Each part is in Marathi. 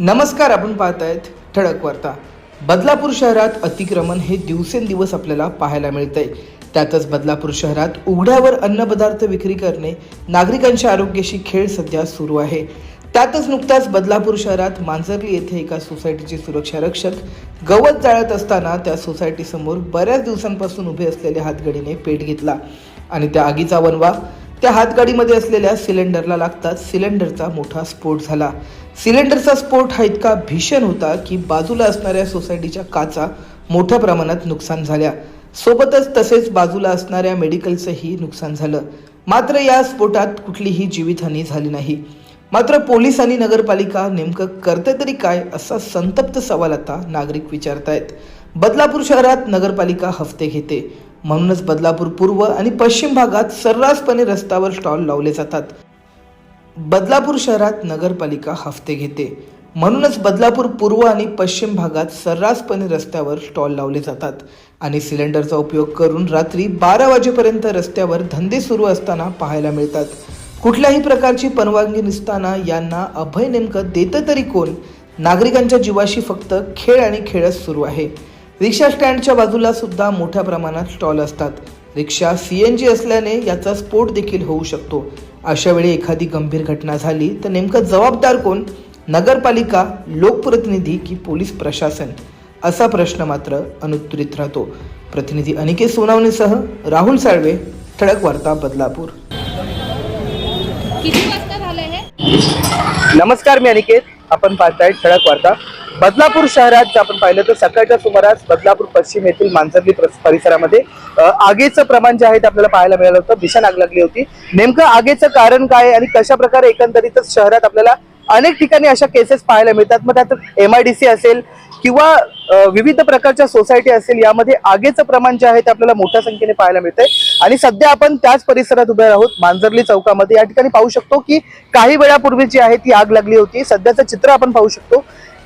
नमस्कार आपण पाहतायत ठळक वार्ता. बदलापूर शहरात अतिक्रमण हे दिवसेंदिवस आपल्याला पाहायला मिळतंय. त्यातच बदलापूर शहरात उघड्यावर अन्नपदार्थ विक्री करणे नागरिकांच्या आरोग्याशी खेळ सध्या सुरू आहे. त्यातच नुकताच बदलापूर शहरात मांजरली येथे एका सोसायटीचे सुरक्षा रक्षक गवत जाळत असताना त्या सोसायटीसमोर बऱ्याच दिवसांपासून उभे असलेल्या हातगडीने पेट घेतला आणि त्या आगीचा वनवा त्या हातगाडीमध्ये असलेल्या सिलेंडरला लागताच सिलेंडरचा मोठा स्फोट झाला. सिलेंडरचा स्फोट हा इतका भीषण होता की बाजूला असणाऱ्या सोसायटीच्या काचा मोठ्या प्रमाणात नुकसान झाल्या. सोबतच तसेच बाजूला असणाऱ्या मेडिकलचंही नुकसान झालं. मात्र या स्फोटात कुठलीही जीवितहानी झाली नाही. मात्र पोलीस आणि नगरपालिका नेमकं करते तरी काय असा संतप्त सवाल आता नागरिक विचारतायत. बदलापूर शहरात नगरपालिका हफ्ते घेते. म्हणूनच बदलापूर पूर्व आणि पश्चिम भागात सर्रासपणे रस्त्यावर स्टॉल लावले जातात. बदलापूर शहरात नगरपालिका हफ्ते घेते. म्हणूनच बदलापूर पूर्व आणि पश्चिम भागात सर्रासपणे रस्त्यावर स्टॉल लावले जातात. आणि सिलेंडरचा उपयोग करून रात्री बारा वाजेपर्यंत रस्त्यावर धंदे सुरू असताना पाहायला मिळतात. कुठल्याही प्रकारची परवानगी नसताना यांना अभय नेमकं देतं तरी कोण? नागरिकांच्या जीवाशी फक्त खेळ आणि खेळच सुरू आहे. रिक्षा स्टँडच्या बाजूला सुद्धा मोठ्या प्रमाणात स्टॉल असतात. रिक्षा सी एन जी असल्याने याचा स्फोट देखील होऊ शकतो. अशा वेळी एखादी गंभीर घटना झाली तर नेमकं जबाबदार कोण? नगरपालिका लोकप्रतिनिधी की पोलीस प्रशासन? असा प्रश्न मात्र अनुत्तरित राहतो. प्रतिनिधी अनिकेत सोनावणेसह राहुल साळवे ठळक वार्ता बदलापूर. नमस्कार मी अनिकेत. आपण पाहताय ठळक वार्ता. बदलापूर शहरात जर आपण पाहिलं तर सकाळच्या सुमारास बदलापूर पश्चिम येथील मांजरली परिसरामध्ये आगेचं आगीचं प्रमाण जे आहे ते आपल्याला पाहायला मिळालं होतं. भीषण आग लागली होती. नेमकं आगीचं कारण काय आहे आणि कशा प्रकारे एकंदरीतच शहरात आपल्याला अनेक ठिकाणी अशा केसेस पाहायला मिळतात? मग त्यात एम आय डी सी असेल किंवा विविध प्रकारच्या सोसायटी असेल यामध्ये आगेचं प्रमाण जे आहे ते आपल्याला मोठ्या संख्येने पाहायला मिळतंय. आणि सध्या आपण त्याच परिसरात उभे आहोत मांजरली चौकामध्ये. या ठिकाणी पाहू शकतो की काही वेळापूर्वी जी आहे ती आग लागली होती. सध्याचं चित्र आपण पाहू शकतो.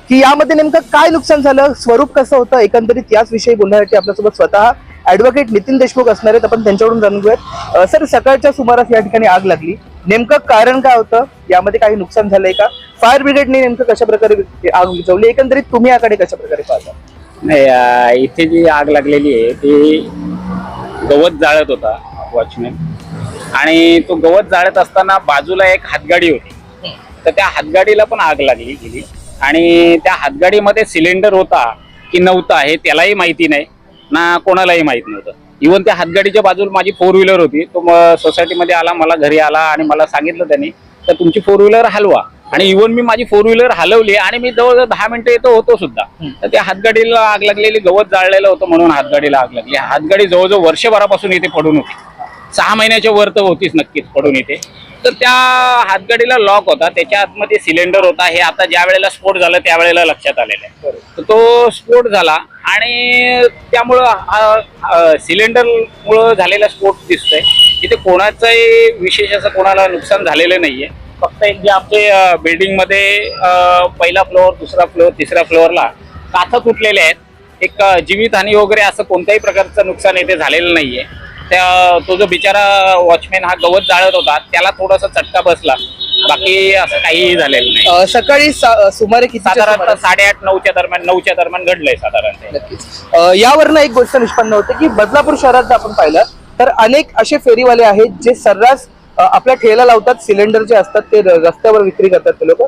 की यामध्ये नेमकं काय नुकसान झालं? स्वरूप कसं होतं? एकंदरीत याच विषयी बोलण्यासाठी आपल्यासोबत स्वतः ऍडव्होकेट नितीन देशमुख असणार आहेत. आपण त्यांच्याकडून जाणून घेऊयात. सर सकाळच्या सुमारास या ठिकाणी आग लागली. नेमकं कारण काय होतं? यामध्ये काही नुकसान झालंय का? फायर ब्रिगेडने नेमकं कशा प्रकारे आग विझवली एकंदरीत तुम्ही याकडे कशा प्रकारे पाहता? नाही इथे जी आग लागलेली आहे ती गवत जाळत होता वॉचमॅन आणि तो गवत जाळत असताना बाजूला एक हातगाडी होती. तर त्या हातगाडीला पण आग लागली गेली. आणि त्या हातगाडीमध्ये सिलेंडर होता की नव्हता हे त्यालाही माहिती नाही ना कोणालाही माहीत नव्हतं. इवन त्या हातगाडीच्या बाजूला माझी फोर व्हीलर होती. तो सोसायटीमध्ये आला मला घरी आला आणि मला सांगितलं त्यांनी तर तुमची फोर व्हीलर हलवा. आणि इवन मी माझी फोर व्हीलर हलवली आणि मी जवळजवळ दहा मिनिटं येतो होतो सुद्धा. तर त्या हातगाडीला आग लागलेली गवत जाळलेलं होतं म्हणून हातगाडीला आग लागली. हातगाडी जवळजवळ वर्षभरापासून इथे पडून होती. सहा महिन्याच्या वर तर होतीच नक्कीच पडून इथे. तर त्या हातगाडीला लॉक होता. त्याच्या आतमध्ये सिलेंडर होता. हे आता ज्या वेळेला स्फोट झाला त्यावेळेला लक्षात आलेलं आहे. तर तो स्फोट झाला आणि त्यामुळं सिलेंडरमुळं झालेला स्फोट दिसतोय. तिथे कोणाचंही विशेष असं कोणाला नुकसान झालेलं नाहीये. फक्त एक जे आपले बिल्डिंगमध्ये पहिला फ्लोअर दुसरा फ्लोअर तिसऱ्या फ्लोअरला काथा तुटलेले आहेत. एक जीवितहानी वगैरे असं कोणत्याही प्रकारचं नुकसान इथे झालेलं नाहीये. त्या तो जो बिचारा वॉचमॅन हा गवत जाळत होता त्याला थोडासा चटका बसला. बाकी असं काहीही झालेलं नाही. अ, सकाळी सा- सुमारे किती साधारणतः साडेआठ नऊच्या दरम्यान नऊच्या दरम्यान घडलंय नक्कीच. अ, यावरनं एक गोष्ट निष्पन्न होते की बदलापूर शहरात जर आपण पाहिलं तर अनेक असे फेरीवाले आहेत जे सर्रास अ, आपल्या ठेला लावतात सिलेंडर जे असतात ते र- रस्त्यावर विक्री करतात ते लोक.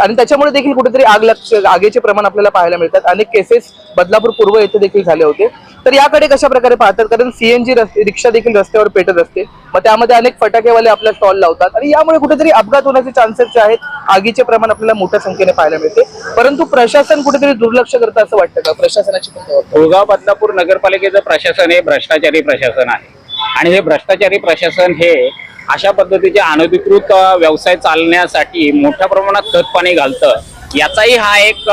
आणि त्याच्यामुळे देखील कुठेतरी आग लक्ष आगेचे प्रमाण आपल्याला पाहायला मिळतात. अनेक केसेस बदलापूर पूर्व येथे देखील झाले होते. तर याकडे कशा प्रकारे पाहतात? कारण सीएनजी रिक्षा देखील रस्त्यावर पेटत असते. मग त्यामध्ये अनेक फटाकेवाले आपल्या स्टॉल लावतात. आणि यामुळे कुठेतरी अपघात होण्याचे चान्सेस जे आहेत आगीचे प्रमाण आपल्याला मोठ्या संख्येने पाहायला मिळते. परंतु प्रशासन कुठेतरी दुर्लक्ष करतं असं वाटतं का? प्रशासनाची कोणती बदलापूर नगरपालिकेचं प्रशासन हे भ्रष्टाचारी प्रशासन आहे. आणि हे भ्रष्टाचारी प्रशासन हे अशा पद्धतीचे अनधिकृत व्यवसाय चालण्यासाठी मोठ्या प्रमाणात खत पाणी घालतं. याचाही हा एक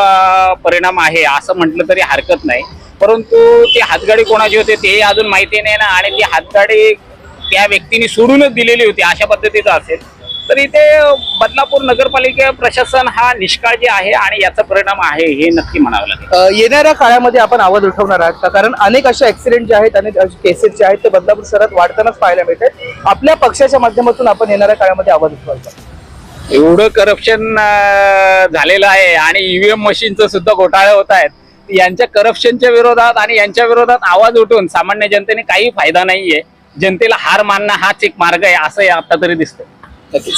परिणाम आहे असं म्हटलं तरी हरकत नाही. परंतु ती हातगाडी कोणाची होती तेही अजून माहिती नाही ना. आणि ती हातगाडी त्या व्यक्तीने सोडूनच दिलेली होती अशा पद्धतीचं असेल. तर इथे बदलापूर नगरपालिका प्रशासन हा निष्काळजी आहे आणि याचा परिणाम आहे हे नक्की म्हणावं लागेल. येणाऱ्या काळामध्ये आपण आवाज उठवणार आहात. का? कारण अनेक असे ऍक्सिडेंट जे आहेत अनेक केसेस जे आहेत ते बदलापूर शहरात वाढतानाच पाहायला मिळतात आपल्या पक्षाच्या माध्यमातून आपण येणाऱ्या काळामध्ये आवाज उठवायचा एवढं करप्शन झालेलं आहे आणि ईव्हीएम मशीनचं सुद्धा घोटाळे होत आहेत. यांच्या करप्शनच्या विरोधात आणि यांच्या विरोधात आवाज उठवून सामान्य जनतेने काही फायदा नाहीये. जनतेला हार मानणं हाच एक मार्ग आहे असं आता तरी दिसतंय. नक्कीच.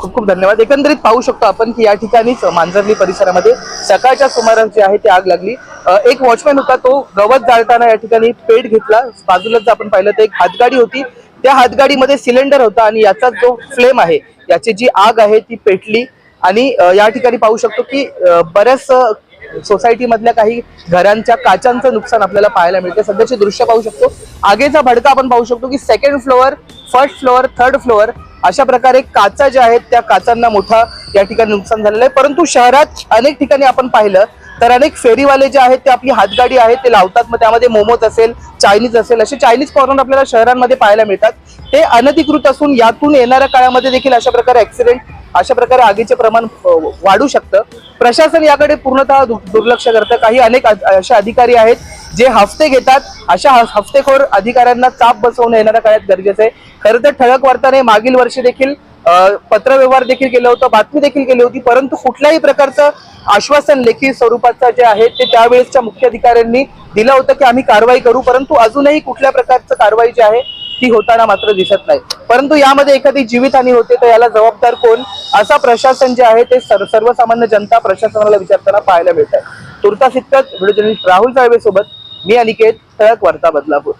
खूप खूप धन्यवाद. एकंदरीत पाहू शकतो आपण की या ठिकाणीच मांजरली परिसरामध्ये सकाळच्या सुमारास जे आहे ती आग लागली. एक वॉचमॅन होता तो गवत जाळताना या ठिकाणी पेट घेतला. बाजूलाच जर आपण पाहिलं तर एक हातगाडी होती. त्या हातगाडीमध्ये सिलेंडर होता आणि याचा जो फ्लेम आहे याची जी आग आहे ती पेटली. आणि या ठिकाणी पाहू शकतो की बऱ्याच सोसायटीमधल्या काही घरांच्या काचांचं नुकसान आपल्याला पाहायला मिळतं. सध्याचे दृश्य पाहू शकतो. आगेचा भडका आपण पाहू शकतो की second floor first floor third floor अशा प्रकारे काचा ज्या आहेत त्या काचांना मोठा या ठिकाणी नुकसान झालेलं आहे. परंतु शहरात अनेक ठिकाणी आपण पाहिलं तर अनेक फेरीवाले जे आहेत ते आपली हातगाडी आहे ते लावतात. मग त्यामध्ये मोमोज असेल चायनीज असेल असे चायनीज कॉर्नर आपल्याला शहरांमध्ये पाहायला मिळतात. ते अनधिकृत असून यातून येणाऱ्या काळामध्ये देखील अशा प्रकारे ऍक्सिडेंट अशा प्रकारे आगीचे प्रमाण वाढू शकतं. प्रशासन याकडे पूर्णतः दु- दुर्लक्ष करतं. काही अनेक असे अधिकारी आहेत जे हफ्ते घेतात अशा हफ्तेखोर अधिकाऱ्यांना चाप बसवणं येणाऱ्या काळात गरजेचं आहे. खरं तर ठळक वार्ताने मागील वर्षी देखील पत्रव्यवहार देखील केलं होतं बातमी देखील केली होती परंतु कुठल्याही प्रकारचं आश्वासन लेखी स्वरूपाचं जे आहे ते त्यावेळेसच्या मुख्य अधिकाऱ्यांनी दिलं होतं की आम्ही कारवाई करू परंतु अजूनही कुठल्या प्रकारचं कारवाई जी आहे ती होताना मात्र दिसत नाही. परंतु यामध्ये एखादी जीवितहानी होते तर याला जबाबदार कोण? असा प्रशासन जे आहे ते सर्वसामान्य जनता प्रशासनाला विचारताना पाहायला मिळत आहे तुर्तास इतकंच व्हिडिओ जर्नलिस्ट राहुल साहेब सोबत मी अनिकेत ठळक वार्ता बदलापूर.